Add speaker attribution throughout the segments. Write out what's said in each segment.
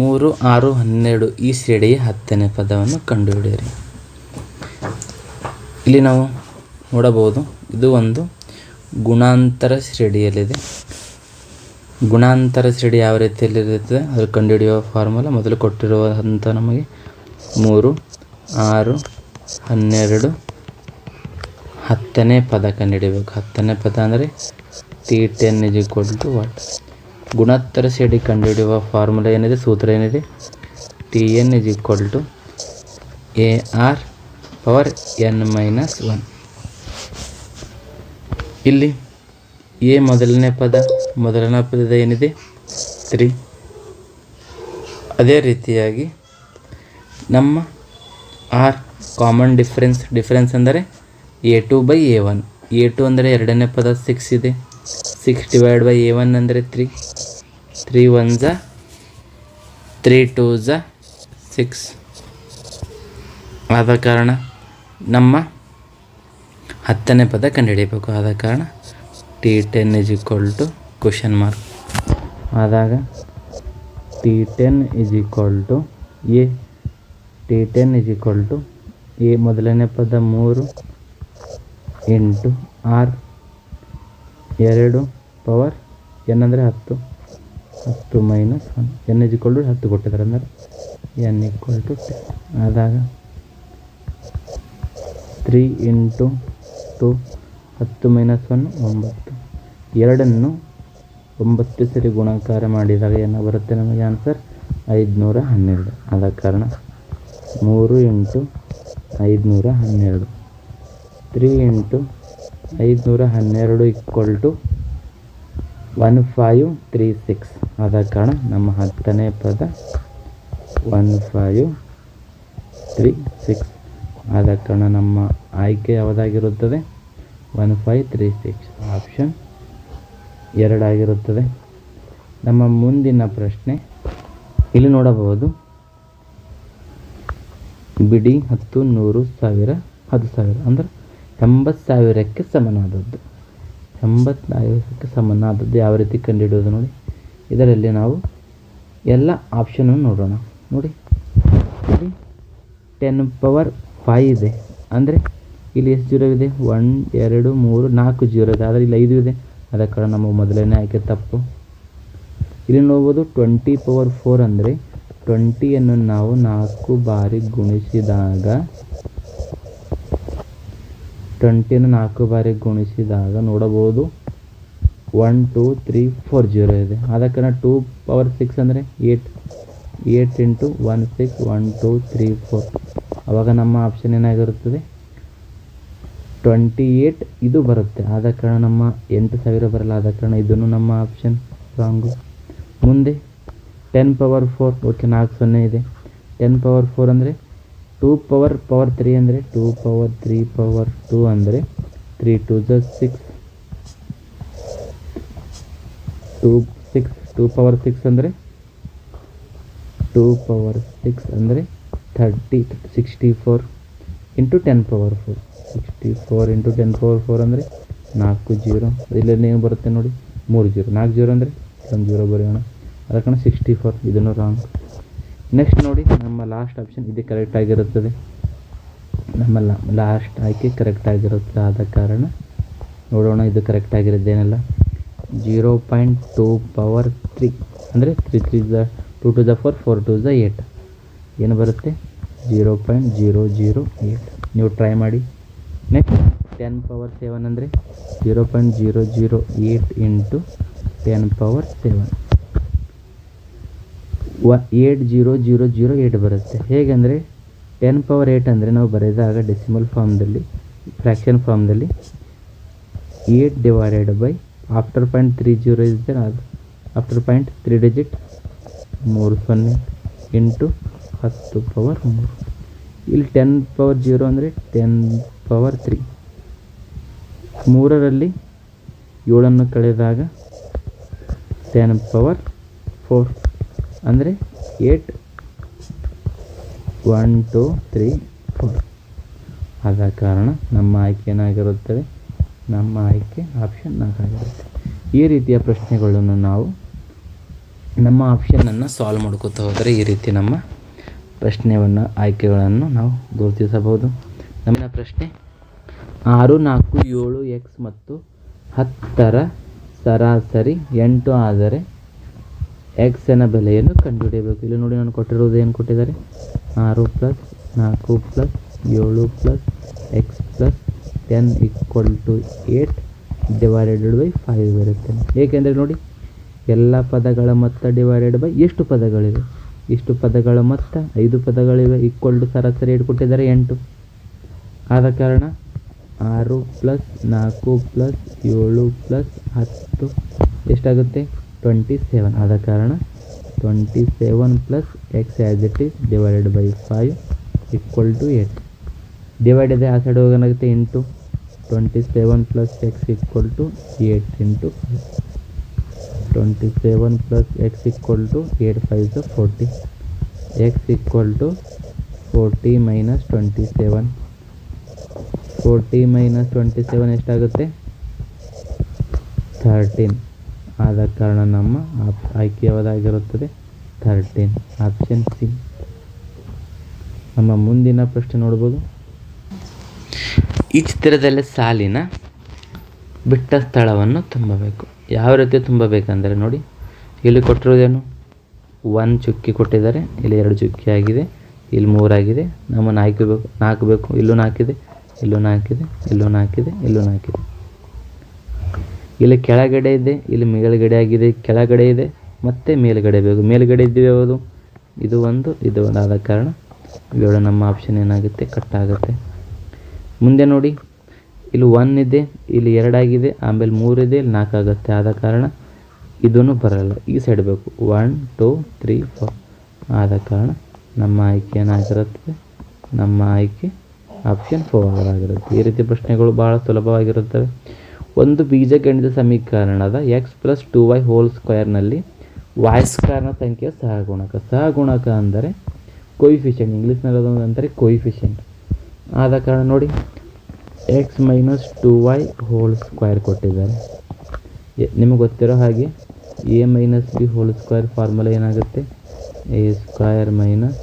Speaker 1: ಮೂರು, ಆರು, ಹನ್ನೆರಡು ಈ ಶ್ರೇಣಿಯ ಹತ್ತನೇ ಪದವನ್ನು ಕಂಡುಹಿಡಿಯಿರಿ. ಇಲ್ಲಿ ನಾವು ನೋಡಬಹುದು, ಇದು ಒಂದು ಗುಣಾಂತರ ಶ್ರೇಣಿಯಲ್ಲಿದೆ. ಗುಣಾಂತರ ಶ್ರೇಡಿ ಯಾವ ರೀತಿಯಲ್ಲಿರುತ್ತದೆ? ಅದು ಕಂಡುಹಿಡಿಯುವ ಫಾರ್ಮುಲಾ ಮೊದಲು ಕೊಟ್ಟಿರುವಂಥ ನಮಗೆ ಮೂರು, ಆರು, ಹನ್ನೆರಡು, ಹತ್ತನೇ ಪದ ಕಂಡುಹಿಡಿಯಬೇಕು. ಹತ್ತನೇ ಪದ ಅಂದರೆ T ten is equal to what ಗುಣೋತ್ತರ ಸೇಡಿ ಕಂಡುಹಿಡಿಯುವ ಫಾರ್ಮುಲಾ ಏನಿದೆ? ಸೂತ್ರ ಏನಿದೆ? T N is equal to A R power N minus one ಇಲ್ಲಿ ಎ ಮೊದಲನೇ ಪದ ಮೊದಲನೇ ಪದ ಏನಿದೆ? ತ್ರೀ ಅದೇ ರೀತಿಯಾಗಿ ನಮ್ಮ ಆರ್ ಕಾಮನ್ ಡಿಫ್ರೆನ್ಸ್ ಡಿಫ್ರೆನ್ಸ್ ಅಂದರೆ A two by A one A two ಅಂದರೆ ಎರಡನೇ ಪದ ಸಿಕ್ಸ್ ಇದೆ. Six divide by A one ಅಂದರೆ ತ್ರೀ ತ್ರೀ ಒನ್ ಝ, ತ್ರೀ ಟೂ ಝ, ಸಿಕ್ಸ್. ಆದ ಕಾರಣ ನಮ್ಮ ಹತ್ತನೇ ಪದ ಕಂಡುಹಿಡಿಯಬೇಕು. ಆದ ಕಾರಣ T ten is equal to question mark ಆದಾಗ T ten is equal to A, T ten is equal to A ಮೊದಲನೇ ಪದ ಮೂರು, ಎಂಟು, ಆರ್, ಎರಡು, ಪವರ್ ಏನಂದರೆ ಹತ್ತು. ಹತ್ತು minus one N is equal to ಹತ್ತು ಕೊಟ್ಟಿದ್ದಾರೆ ಅಂದರೆ ಎನ್ ಈಕ್ವಲ್ ಟು ಟೆನ್ ಆದಾಗ ತ್ರೀ ಇಂಟು ಟು ಹತ್ತು ಮೈನಸ್ ಒನ್ ಒಂಬತ್ತು. ಎರಡನ್ನು ಒಂಬತ್ತು ಸರಿ ಗುಣಾಕಾರ ಮಾಡಿದಾಗ ಏನು ಬರುತ್ತೆ ನಮಗೆ ಆನ್ಸರ್ ಐದುನೂರ ಹನ್ನೆರಡು. ಆದ ಕಾರಣ ಮೂರು ಇಂಟು ಐದುನೂರ ಹನ್ನೆರಡು. ತ್ರೀ ಇಂಟು ಐದುನೂರ ಹನ್ನೆರಡು equal to one five three six ಆದ ಕಾರಣ ನಮ್ಮ ಹತ್ತನೇ ಪದ ಒನ್ ಫೈವ್ ತ್ರೀ ಸಿಕ್ಸ್ ಆದ ಕಾರಣ ನಮ್ಮ ಆಯ್ಕೆ ಯಾವುದಾಗಿರುತ್ತದೆ? One five three six option ಎರಡಾಗಿರುತ್ತದೆ. ನಮ್ಮ ಮುಂದಿನ ಪ್ರಶ್ನೆ, ಇಲ್ಲಿ ನೋಡಬಹುದು. ಬಿಡಿ ಹತ್ತು ನೂರು ಸಾವಿರ, ಹತ್ತು ಸಾವಿರ, ಅಂದ್ರೆ ಎಂಬತ್ತು ಸಾವಿರಕ್ಕೆ ಸಮನಾದದ್ದು. ಎಂಬತ್ತು ಸಂಬಂಧ ಸಮನಾದದ್ದು ಯಾವ ರೀತಿ ಕಂಡುಹಿಡಿಯೋದು ನೋಡಿ. ಇದರಲ್ಲಿ ನಾವು ಎಲ್ಲ ಆಪ್ಷನನ್ನು ನೋಡೋಣ. ನೋಡಿ. ಇಲ್ಲಿ ಟೆನ್ ಪವರ್ ಫೈ ಇದೆ. ಅಂದರೆ ಇಲ್ಲಿ ಎಷ್ಟು ಜೀರೋ ಇದೆ? ಒನ್ ಎರಡು, ಮೂರು, ನಾಲ್ಕು ಜೀರೋ ಇದೆ. ಆದರೆ ಇಲ್ಲಿ ಐದು ಇದೆ. ಅದ ಕಾರಣ ನಮ್ಮ ಮೊದಲನೇ ಆಯ್ಕೆ ತಪ್ಪು. ಇಲ್ಲಿ ನೋಡ್ಬೋದು ಟ್ವೆಂಟಿ ಪವರ್ ಫೋರ್ ಅಂದರೆ ಟ್ವೆಂಟಿಯನ್ನು ನಾವು ನಾಲ್ಕು ಬಾರಿ ಗುಣಿಸಿದಾಗ ಟ್ವೆಂಟಿಯನ್ನು ನಾಲ್ಕು ಬಾರಿ ಗುಣಿಸಿದಾಗ ನೋಡಬಹುದು one, two, three, four, zero ಇದೆ. ಕಾರಣ ಟೂ ಪವರ್ ಸಿಕ್ಸ್ ಅಂದರೆ eight. Eight into one six, one, two, three, four. ಆವಾಗ ನಮ್ಮ ಆಪ್ಷನ್ ಏನಾಗಿರುತ್ತದೆ? ಟ್ವೆಂಟಿ ಏಟ್ ಇದು ಬರುತ್ತೆ. ಆದ ಕಾರಣ ನಮ್ಮ ಎಂಟು ಸಾವಿರ ಬರಲ್ಲ. ಆದ ಕಾರಣ ಇದನ್ನು ನಮ್ಮ ಆಪ್ಷನ್ ರಾಂಗು. ಮುಂದೆ ಟೆನ್ ಪವರ್ ಫೋರ್. ಓಕೆ, ನಾಲ್ಕು ಸೊನ್ನೆ ಇದೆ. ಟೆನ್ ಪವರ್ ಫೋರ್ ಅಂದರೆ ಟೂ ಪವರ್ ಪವರ್ ತ್ರೀ ಅಂದರೆ two power three power two ಅಂದರೆ three two ಝ six two six two power six ಅಂದರೆ ಟೂ ಪವರ್ ಸಿಕ್ಸ್ ಅಂದರೆ thirty sixty four into ten power four sixty four into ten power four ಅಂದರೆ ನಾಲ್ಕು zero. ಇಲ್ಲೆಲ್ಲ ಏನು ಬರುತ್ತೆ ನೋಡಿ? ಮೂರು ಜೀರೋ. ನಾಲ್ಕು ಜೀರೋ ಅಂದರೆ ಒಂದು ಜೀರೋ ಬರೆಯೋಣ. ಅದಕ್ಕೆ ಸಿಕ್ಸ್ಟಿ ಫೋರ್ ಇದನ್ನು ರಾಂಗ್ ನೆಕ್ಸ್ಟ್ ನೋಡಿ, ನಮ್ಮ ಲಾಸ್ಟ್ ಆಪ್ಷನ್ ಇದು ಕರೆಕ್ಟ್ ಆಗಿರುತ್ತದೆ. ನಮ್ಮ ಲಾಸ್ಟ್ ಆಯ್ಕೆ ಕರೆಕ್ಟ್ ಆಗಿರುತ್ತೆ ಆದ ಕಾರಣ ನೋಡೋಣ, ಇದು correct ಆಗಿರೋದೇನಲ್ಲ? Zero point two power three ಅಂದರೆ ತ್ರೀ ತ್ರೀ ಝ ಟೂ ಟು ಝ ಫೋರ್ ಫೋರ್ ಟು ಝ ಏಟ್ ಏನು ಬರುತ್ತೆ? Zero point zero zero eight ನೀವು ಟ್ರೈ ಮಾಡಿ. ನೆಕ್ಸ್ಟ್ ಟೆನ್ ಪವರ್ ಸೆವೆನ್ ಅಂದರೆ zero point zero zero eight into ten power seven ವ eight zero zero zero eight ಬರುತ್ತೆ. ಹೇಗೆಂದರೆ ಟೆನ್ ಪವರ್ ಏಟ್ ಅಂದರೆ ನಾವು ಬರೆದಾಗ ಡೆಸಿಮಲ್ ಫಾರ್ಮ್ದಲ್ಲಿ fraction ಫಾರ್ಮ್ದಲ್ಲಿ eight divided by after point three zero ಇದ್ದರೆ ಅದು ಆಫ್ಟರ್ ಪಾಯಿಂಟ್ ತ್ರೀ ಡಿಜಿಟ್ ಮೂರು ಸೊನ್ನೆ ಇಂಟು ಹತ್ತು ಪವರ್ ಮೂರು. ಇಲ್ಲಿ ಟೆನ್ ಪವರ್ ಜೀರೋ ಅಂದರೆ ಟೆನ್ ಪವರ್ ತ್ರೀ ಮೂರರಲ್ಲಿ ಏಳನ್ನು ಕಳೆದಾಗ ಟೆನ್ ಪವರ್ ಫೋರ್ ಅಂದರೆ eight one two three four ಆದ ಕಾರಣ ನಮ್ಮ ಆಯ್ಕೆ ಏನಾಗಿರುತ್ತದೆ? ನಮ್ಮ ಆಯ್ಕೆ ಆಪ್ಷನ್ ನಾಲ್ಕಾಗಿರುತ್ತೆ ಈ ರೀತಿಯ ಪ್ರಶ್ನೆಗಳನ್ನು ನಾವು ನಮ್ಮ ಆಪ್ಷನನ್ನು ಸಾಲ್ವ್ ಮಾಡ್ಕೋತಾ ಹೋದರೆ ಈ ರೀತಿ ನಮ್ಮ ಪ್ರಶ್ನೆಯನ್ನು ಆಯ್ಕೆಗಳನ್ನು ನಾವು ಗುರುತಿಸಬಹುದು. ನಮ್ಮ ಪ್ರಶ್ನೆ, ಆರು, ನಾಲ್ಕು, ಏಳು ಎಕ್ಸ್ ಮತ್ತು ಹತ್ತರ ಸರಾಸರಿ ಎಂಟು ಆದರೆ ಎಕ್ಸನ ಬೆಲೆಯನ್ನು ಕಂಡುಹಿಡಿಯಬೇಕು. ಇಲ್ಲಿ ನೋಡಿ ನಾನು ಕೊಟ್ಟಿರೋದು ಏನು ಕೊಟ್ಟಿದ್ದಾರೆ? ಆರು ಪ್ಲಸ್ ನಾಲ್ಕು ಪ್ಲಸ್ ಏಳು plus X plus ten equal to eight divided by five ಇರುತ್ತೆ ಏಕೆಂದರೆ ನೋಡಿ, ಎಲ್ಲ ಪದಗಳ ಮೊತ್ತ ಡಿವೈಡೆಡ್ ಬೈ ಎಷ್ಟು ಪದಗಳಿವೆ? ಇಷ್ಟು ಪದಗಳ ಮೊತ್ತ ಐದು ಪದಗಳಿವೆ. ಈಕ್ವಲ್ ಟು ಸರಾಸರಿ ಏಟ್ ಕೊಟ್ಟಿದ್ದಾರೆ ಎಂಟು. ಆದ ಕಾರಣ ಆರು ಪ್ಲಸ್ ನಾಲ್ಕು ಪ್ಲಸ್ ಏಳು ಪ್ಲಸ್ ಹತ್ತು ಎಷ್ಟಾಗುತ್ತೆ? ಟ್ವೆಂಟಿ ಸೆವೆನ್ ಆದ ಕಾರಣ twenty seven plus X as it is divided by five equal to eight divide ಇದೆ ಆ side ಹೋಗೋನಾಗುತ್ತೆ into twenty seven plus X equal to eight into twenty seven plus X equal to eight five ಸ forty X equal to forty minus twenty seven forty minus twenty seven ಎಷ್ಟಾಗುತ್ತೆ? Thirteen ಆದ ಕಾರಣ ನಮ್ಮ ಆಪ್ ಆಯ್ಕೆ ಯಾವುದಾಗಿರುತ್ತದೆ thirteen option C ನಮ್ಮ ಮುಂದಿನ ಪ್ರಶ್ನೆ ನೋಡ್ಬೋದು. ಈ ಚಿತ್ರದಲ್ಲಿ ಸಾಲಿನ ಬಿಟ್ಟ ಸ್ಥಳವನ್ನು ತುಂಬಬೇಕು. ಯಾವ ರೀತಿ ತುಂಬಬೇಕಂದರೆ ನೋಡಿ. ಇಲ್ಲಿ ಕೊಟ್ಟಿರೋದೇನು ಒಂದು ಚುಕ್ಕಿ ಕೊಟ್ಟಿದ್ದಾರೆ. ಇಲ್ಲಿ ಎರಡು ಚುಕ್ಕಿ ಆಗಿದೆ. ಇಲ್ಲಿ ಮೂರಾಗಿದೆ ನಮ್ಮ ನಾಲ್ಕು ಬೇಕು ನಾಲ್ಕು ಬೇಕು ಇಲ್ಲೂ ನಾಲ್ಕಿದೆ ಇಲ್ಲೂ ನಾಲ್ಕಿದೆ ಇಲ್ಲೂ ನಾಲ್ಕಿದೆ ಇಲ್ಲೂ ನಾಲ್ಕಿದೆ ಇಲ್ಲಿ ಕೆಳಗಡೆ ಇದೆ, ಇಲ್ಲಿ ಮೇಲ್ಗಡೆ ಆಗಿದೆ, ಕೆಳಗಡೆ ಇದೆ, ಮತ್ತು ಮೇಲ್ಗಡೆ ಬೇಕು. ಮೇಲ್ಗಡೆ ಇದ್ದು ಯಾವುದು? ಇದು ಒಂದು ಇದು ಒಂದು. ಆದ ಕಾರಣ ಇವೆರಡು ನಮ್ಮ ಆಪ್ಷನ್ ಏನಾಗುತ್ತೆ? ಕಟ್ ಆಗುತ್ತೆ. ಮುಂದೆ ನೋಡಿ. ಇಲ್ಲಿ ಒನ್ ಇದೆ, ಇಲ್ಲಿ ಎರಡಾಗಿದೆ ಆಮೇಲೆ ಮೂರಿದೆ ಇಲ್ಲಿ ನಾಲ್ಕು ಆಗುತ್ತೆ. ಆದ ಕಾರಣ ಇದೂ ಬರಲ್ಲ. ಈ ಸೈಡ್ ಬೇಕು. ಒನ್ ಟೂ ತ್ರೀ ಫೋರ್ ಆದ ಕಾರಣ ನಮ್ಮ ಆಯ್ಕೆ ಏನಾಗಿರುತ್ತೆ? ನಮ್ಮ ಆಯ್ಕೆ ಆಪ್ಷನ್ ಫೋರ್ ಆಗಿರುತ್ತೆ. ಈ ರೀತಿ ಪ್ರಶ್ನೆಗಳು ಭಾಳ ಸುಲಭವಾಗಿರುತ್ತವೆ. ಒಂದು ಬೀಜಗಣಿತ ಸಮೀಕರಣದ X plus two Y whole ಸ್ಕ್ವೇರ್ನಲ್ಲಿ Y ಸ್ಕ್ವೇರ್ನ ಸಂಖ್ಯೆಯ ಸಹಗುಣಕ. ಸಹಗುಣಕ ಅಂದರೆ ಕೊಯಿಫಿಷಿಯಂಟ್ ಇಂಗ್ಲೀಷ್ನಲ್ಲಿ ಅದೊಂದು ಅಂತಾರೆ ಕೊಯಿಫಿಷಿಯಂಟ್ ಆದ ಕಾರಣ ನೋಡಿ X minus two Y whole square ಕೊಟ್ಟಿದ್ದಾರೆ. ನಿಮಗೆ ಗೊತ್ತಿರೋ ಹಾಗೆ A minus B whole square formula ಏನಾಗುತ್ತೆ? A square minus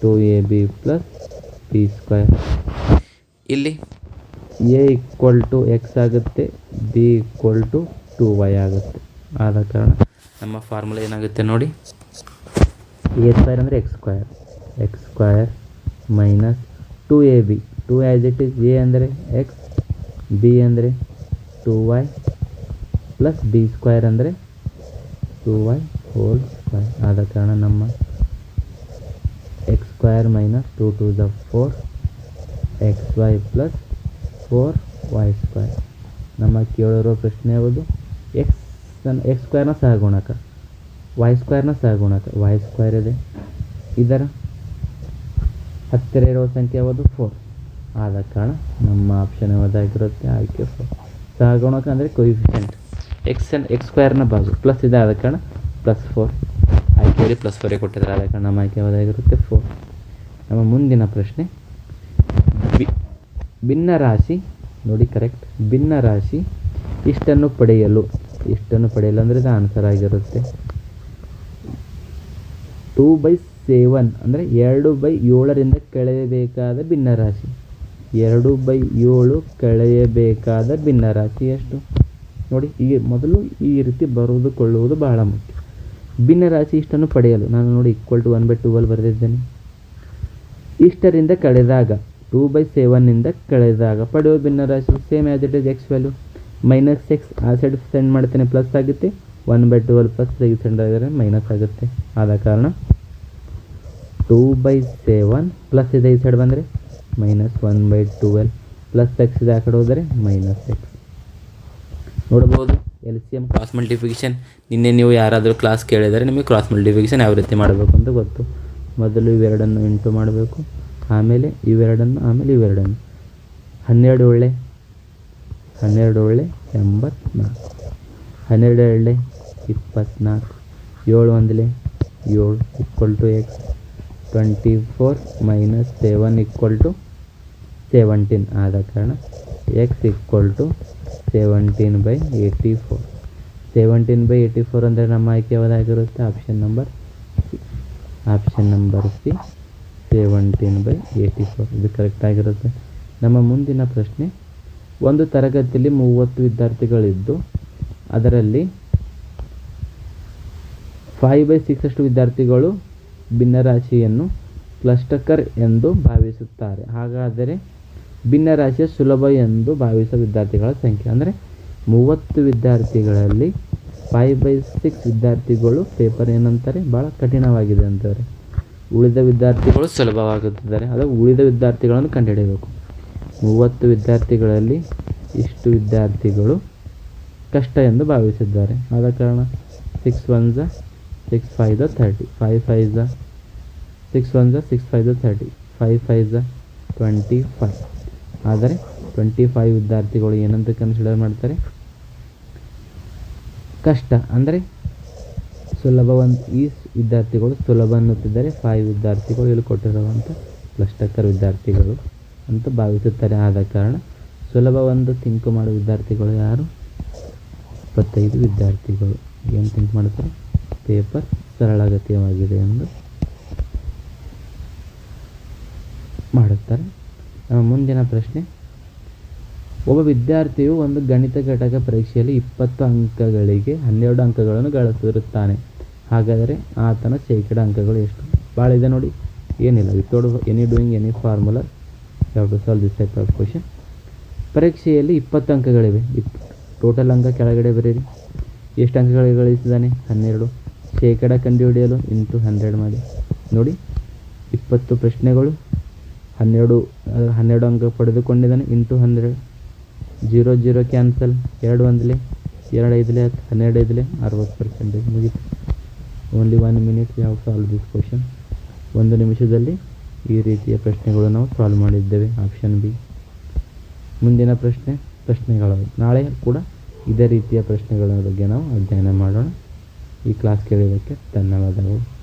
Speaker 1: two A B plus B square ಇಲ್ಲಿ ಎ ಈಕ್ವಲ್ ಟು ಎಕ್ಸ್ ಆಗುತ್ತೆ B equal to two Y ಆಗುತ್ತೆ. ಆದ ಕಾರಣ ನಮ್ಮ ಫಾರ್ಮುಲಾ ಏನಾಗುತ್ತೆ ನೋಡಿ? ಎ ಸ್ಕ್ವೇರ್ ಅಂದರೆ X square X square minus two A B two as it is A ಅಂದರೆ ಎಕ್ಸ್ ಬಿ ಅಂದರೆ two Y plus B square ಅಂದರೆ ಟು ವೈ ಹೋಲ್ ಸ್ಕ್ವೇರ್ ಆದ ಕಾರಣ ನಮ್ಮ X square minus two two the four X Y plus four Y square ನಮ್ಮ ಕೇಳಿರೋ ಪ್ರಶ್ನೆ ಯಾವುದು? ಎಕ್ಸ್ ಎಕ್ಸ್ ಸ್ಕ್ವೇರ್ನ ಸಹಗುಣಕ. ವೈ ಸ್ಕ್ವೇರ್ನ ಸಹಗುಣಕ. ವೈ ಸ್ಕ್ವೇರ್ ಇದೆ. ಇದರ ಹತ್ತಿರ ಇರೋ ಸಂಖ್ಯೆ ಯಾವುದು? ಫೋರ್ ಆದ ಕಾರಣ ನಮ್ಮ ಆಪ್ಷನ್ ಯಾವುದಾಗಿರುತ್ತೆ ಆಯ್ಕೆ ಫೋರ್ ಸಹಗುಣಕ ಅಂದರೆ ಕೊಯಿಫಿಷಿಯಂಟ್ ಎಕ್ಸ್ ಎನ್ ಎಕ್ಸ್ ಸ್ಕ್ವೇರ್ನ ಬಾಜು ಪ್ಲಸ್ ಇದೆ ಆದ ಕಾರಣ ಪ್ಲಸ್ ಫೋರ್ ಆಯ್ಕೆಯಲ್ಲಿ ಪ್ಲಸ್ ಫೋರೇ ಕೊಟ್ಟಿದ್ದಾರೆ. ಆದ ಕಾರಣ ನಮ್ಮ ಆಯ್ಕೆ ಯಾವುದಾಗಿರುತ್ತೆ ಫೋರ್ ನಮ್ಮ ಮುಂದಿನ ಪ್ರಶ್ನೆ ಭಿನ್ನ ರಾಶಿ, ನೋಡಿ ಕರೆಕ್ಟ್ ಭಿನ್ನ ರಾಶಿ, ಇಷ್ಟನ್ನು ಪಡೆಯಲು. ಇಷ್ಟನ್ನು ಪಡೆಯಲು ಅಂದರೆ ಇದು ಆನ್ಸರ್ ಆಗಿರುತ್ತೆ. ಟೂ ಬೈ ಸೆವೆನ್ ಅಂದರೆ ಎರಡು ಬೈ ಏಳರಿಂದ ಕಳೆಯಬೇಕಾದ ಭಿನ್ನ ರಾಶಿ. ಎರಡು ಬೈ ಏಳು ಕಳೆಯಬೇಕಾದ ಭಿನ್ನ ರಾಶಿ ಎಷ್ಟು? ನೋಡಿ, ಈ ಮೊದಲು ಈ ರೀತಿ ಬರೆದುಕೊಳ್ಳುವುದು ಬಹಳ ಮುಖ್ಯ. ಭಿನ್ನ ರಾಶಿ ಇಷ್ಟನ್ನು ಪಡೆಯಲು. ನಾನು ನೋಡಿ ಈಕ್ವಲ್ ಟು ಒನ್ ಬೈ ಟೂವಲ್ಲಿ ಬರೆದಿದ್ದೇನೆ. ಇಷ್ಟರಿಂದ ಕಳೆದಾಗ ಟೂ ಬೈ ಸೆವೆನ್ನಿಂದ ಕಳೆದಾಗ ಪಡೆಯುವ ಭಿನ್ನ ರಾಶಿ same as it is X value minus X ಆ ಸೈಡ್ ಸೆಂಡ್ ಮಾಡ್ತೇನೆ ಪ್ಲಸ್ ಆಗುತ್ತೆ. ಒನ್ ಬೈ ಟ್ವೆಲ್ ಪ್ಲಸ್ ತೆಗೆದು ಸೆಂಡ್ ಆಗಿದ್ರೆ ಮೈನಸ್ ಆಗುತ್ತೆ. ಆದ ಕಾರಣ ಟೂ ಬೈ ಸೆವೆನ್ ಪ್ಲಸ್ ಇದೆ ಈ ಸೈಡ್ ಬಂದರೆ minus one by twelve plus X ಇದೆ ಆ ಕಡೆ ಹೋದರೆ ಮೈನಸ್ ಎಕ್ಸ್ ನೋಡ್ಬೋದು L C M cross multiplication ನಿನ್ನೆ ನೀವು ಯಾರಾದರೂ ಕ್ಲಾಸ್ ಕೇಳಿದರೆ ನಿಮಗೆ ಕ್ರಾಸ್ ಮಲ್ಟಿಫಿಕೇಷನ್ ಯಾವ ರೀತಿ ಮಾಡಬೇಕು ಅಂತ ಗೊತ್ತು. ಮೊದಲು ಇವೆರಡನ್ನು ಇಂಟು ಮಾಡಬೇಕು. ಆಮೇಲೆ ಇವೆರಡನ್ನು ಆಮೇಲೆ ಇವೆರಡನ್ನು. ಹನ್ನೆರಡು ಒಳ್ಳೆ ಹನ್ನೆರಡು ಒಳ್ಳೆ, ಎಂಬತ್ನಾಲ್ಕು. ಹನ್ನೆರಡು ಎರಡಲೆ ಇಪ್ಪತ್ನಾಲ್ಕು. ಏಳು ಒಂದಲೆ, ಏಳು equal to X twenty four minus seven equal to seventeen ಆದ ಕಾರಣ X equal to seventeen by eighty four seventeen by eighty four ಅಂದರೆ ನಮ್ಮ ಆಯ್ಕೆ ಯಾವುದಾಗಿರುತ್ತೆ? Option number C option number C seventeen by eighty four ಇದು correct ಆಗಿರುತ್ತೆ. ನಮ್ಮ ಮುಂದಿನ ಪ್ರಶ್ನೆ, ಒಂದು ತರಗತಿಯಲ್ಲಿ ಮೂವತ್ತು ವಿದ್ಯಾರ್ಥಿಗಳಿದ್ದು, ಅದರಲ್ಲಿ ಫೈವ್ ಬೈ ಸಿಕ್ಸ್ ಅಷ್ಟು ವಿದ್ಯಾರ್ಥಿಗಳು ಭಿನ್ನರಾಶಿಯನ್ನು ಕ್ಲಸ್ಟಕರ್ ಎಂದು ಭಾವಿಸುತ್ತಾರೆ. ಹಾಗಾದರೆ ಭಿನ್ನರಾಶಿಯ ಸುಲಭ ಎಂದು ಭಾವಿಸುವ ವಿದ್ಯಾರ್ಥಿಗಳ ಸಂಖ್ಯೆ. ಅಂದರೆ ಮೂವತ್ತು ವಿದ್ಯಾರ್ಥಿಗಳಲ್ಲಿ ಫೈವ್ ಬೈ ಸಿಕ್ಸ್ ವಿದ್ಯಾರ್ಥಿಗಳು ಪೇಪರ್ ಏನಂತಾರೆ? ಭಾಳ ಕಠಿಣವಾಗಿದೆ ಅಂತಾರೆ ಉಳಿದ ವಿದ್ಯಾರ್ಥಿಗಳು ಸುಲಭವಾಗುತ್ತಿದ್ದಾರೆ. ಅದು ಉಳಿದ ವಿದ್ಯಾರ್ಥಿಗಳನ್ನು ಕಂಡುಹಿಡಿಯಬೇಕು. ಮೂವತ್ತು ವಿದ್ಯಾರ್ಥಿಗಳಲ್ಲಿ ಇಷ್ಟು ವಿದ್ಯಾರ್ಥಿಗಳು ಕಷ್ಟ ಎಂದು ಭಾವಿಸಿದ್ದಾರೆ. ಆದ ಕಾರಣ ಸಿಕ್ಸ್ ಒನ್ ಝ ಸಿಕ್ಸ್ ಫೈ ಝ ಥರ್ಟಿ ಫೈವ್ ಫೈ ಝ ಸಿಕ್ಸ್ ಒನ್ ಝ ಸಿಕ್ಸ್ ಫೈ ಝ ಥರ್ಟಿ ಫೈವ್ ಫೈ ಝ ಟ್ವೆಂಟಿ ಫೈವ್ ಆದರೆ ಟ್ವೆಂಟಿ ಫೈವ್ ವಿದ್ಯಾರ್ಥಿಗಳು ಏನಂತ ಕನ್ಸಿಡರ್ ಮಾಡ್ತಾರೆ? ಕಷ್ಟ. ಅಂದರೆ ಸುಲಭ ಒಂದು ಈ ವಿದ್ಯಾರ್ಥಿಗಳು ಸುಲಭ ಅನ್ನುತ್ತಿದ್ದಾರೆ ಫೈವ್ ವಿದ್ಯಾರ್ಥಿಗಳು ಇಲ್ಲಿ ಕೊಟ್ಟಿರುವಂಥ ಕ್ಲಸ್ಟಕರ್ ವಿದ್ಯಾರ್ಥಿಗಳು ಅಂತ ಭಾವಿಸುತ್ತಾರೆ. ಆದ ಕಾರಣ ಸುಲಭ ಒಂದು ಥಿಂಕ್ ಮಾಡುವ ವಿದ್ಯಾರ್ಥಿಗಳು ಯಾರು? ಇಪ್ಪತ್ತೈದು ವಿದ್ಯಾರ್ಥಿಗಳು. ಏನು ಥಿಂಕ್ ಮಾಡುತ್ತಾರೆ? ಪೇಪರ್ ಸರಳಗತಿಯವಾಗಿದೆ ಎಂದು ಮಾಡುತ್ತಾರೆ. ಮುಂದಿನ ಪ್ರಶ್ನೆ, ಒಬ್ಬ ವಿದ್ಯಾರ್ಥಿಯು ಒಂದು ಗಣಿತ ಘಟಕ ಪರೀಕ್ಷೆಯಲ್ಲಿ ಇಪ್ಪತ್ತು ಅಂಕಗಳಿಗೆ ಹನ್ನೆರಡು ಅಂಕಗಳನ್ನು ಗಳಿಸಿರುತ್ತಾನೆ. ಹಾಗಾದರೆ ಆತನ ಶೇಕಡ ಅಂಕಗಳು ಎಷ್ಟು? ಭಾಳ ಇದೆ ನೋಡಿ. ಏನಿಲ್ಲ without any doing any formula ಯಾವ to solve this type of question ಪರೀಕ್ಷೆಯಲ್ಲಿ ಇಪ್ಪತ್ತು ಅಂಕಗಳಿವೆ. ಇಪ್ ಟೋಟಲ್ ಅಂಕ ಕೆಳಗಡೆ ಬರೀರಿ. ಎಷ್ಟು ಅಂಕಗಳು ಗಳಿಸಿದ್ದಾನೆ? ಹನ್ನೆರಡು. ಶೇಕಡ ಕಂಡುಹಿಡಿಯಲು ಇಂಟು ಹಂಡ್ರೆಡ್ ಮಾಡಿ. ನೋಡಿ, ಇಪ್ಪತ್ತು ಪ್ರಶ್ನೆಗಳು, ಹನ್ನೆರಡು ಹನ್ನೆರಡು ಅಂಕ ಪಡೆದುಕೊಂಡಿದ್ದಾನೆ, ಇಂಟು ಹನ್ನೆರಡು. ಜೀರೋ ಜೀರೋ ಕ್ಯಾನ್ಸಲ್ ಎರಡು ಒಂದಲೇ, ಎರಡು ಐದಲೇ, ಹತ್ತು, ಹನ್ನೆರಡು ಐದಲೇ, ಅರವತ್ತು ಪರ್ಸೆಂಟೇಜ್ ಮುಗೀತು. ಓನ್ಲಿ ಒನ್ ಮಿನಿಟ್ ಯಾವ ಸಾಲ್ವ್ ದಿಸ್ ಕ್ವಶನ್ ಒಂದು ನಿಮಿಷದಲ್ಲಿ ಈ ರೀತಿಯ ಪ್ರಶ್ನೆಗಳು ನಾವು ಸಾಲ್ವ್ ಮಾಡಿದ್ದೇವೆ. ಆಪ್ಷನ್ ಬಿ ಮುಂದಿನ ಪ್ರಶ್ನೆ, ಪ್ರಶ್ನೆಗಳು. ನಾಳೆ ಕೂಡ ಇದೇ ರೀತಿಯ ಪ್ರಶ್ನೆಗಳ ಬಗ್ಗೆ ನಾವು ಅಧ್ಯಯನ ಮಾಡೋಣ. ಈ ಕ್ಲಾಸ್ ಕೇಳಿದ್ದಕ್ಕೆ ಧನ್ಯವಾದಗಳು.